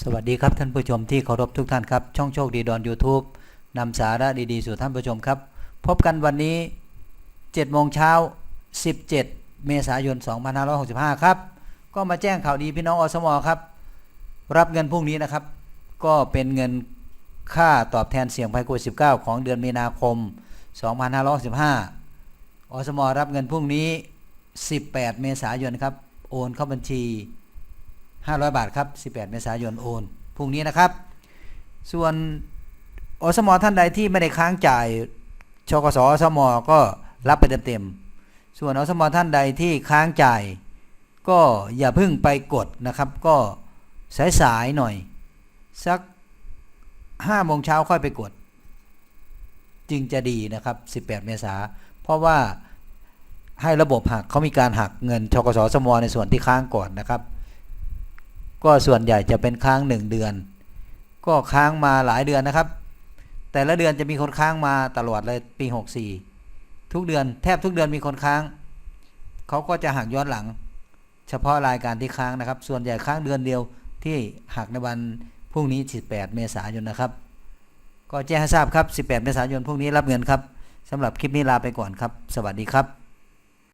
สวัสดีครับท่านผู้ชมที่เคารพทุกท่านครับ ช่องโชคดีดอน YouTube นำสาระดีๆ สู่ท่านผู้ชมครับ พบกันวันนี้7โมงเช้า 17 เมษายน 2565 ครับ ก็มาแจ้งข่าวดีพี่น้องอสมครับ รับเงินพรุ่งนี้นะครับ ก็เป็นเงินค่าตอบแทนเสี่ยงภัยโควิด19 ของเดือนมีนาคม 2565อสมรับเงินพรุ่งนี้ 18 เมษายนครับ โอนเข้าบัญชี 500 บาทครับ 18 เมษายนโอนพรุ่งนี้นะครับ ส่วนอสมท่านใดที่ไม่ได้ค้างจ่ายชกสอสมก็รับไปเต็มๆส่วนอสมท่านใดที่ค้างจ่าย ก็อย่าเพิ่งไปกดนะครับ ก็สายๆหน่อย สัก5โมงเช้าค่อยไปกด จึงจะดีนะครับ 18 เมษาเพราะว่าให้ระบบหักเขามีการหักเงินชกสสมในส่วนที่ค้างก่อนนะครับ ก็ส่วนใหญ่จะเป็นค้างหนึ่งเดือน ก็ค้างมาหลายเดือนนะครับ แต่ละเดือนจะมีคนค้างมาตลอดเลยปี 64 ทุกเดือนแทบทุกเดือนมีคนค้าง เขาก็จะหักย้อนหลัง เฉพาะรายการที่ค้างนะครับ ส่วนใหญ่ค้างเดือนเดียวที่หักในวันพรุ่งนี้ 18 เมษายนนะครับ ก็แจ้งให้ทราบครับ 18 เมษายนพรุ่งนี้รับเงินครับสำหรับคลิปนี้ลาไปก่อนครับ สวัสดีครับ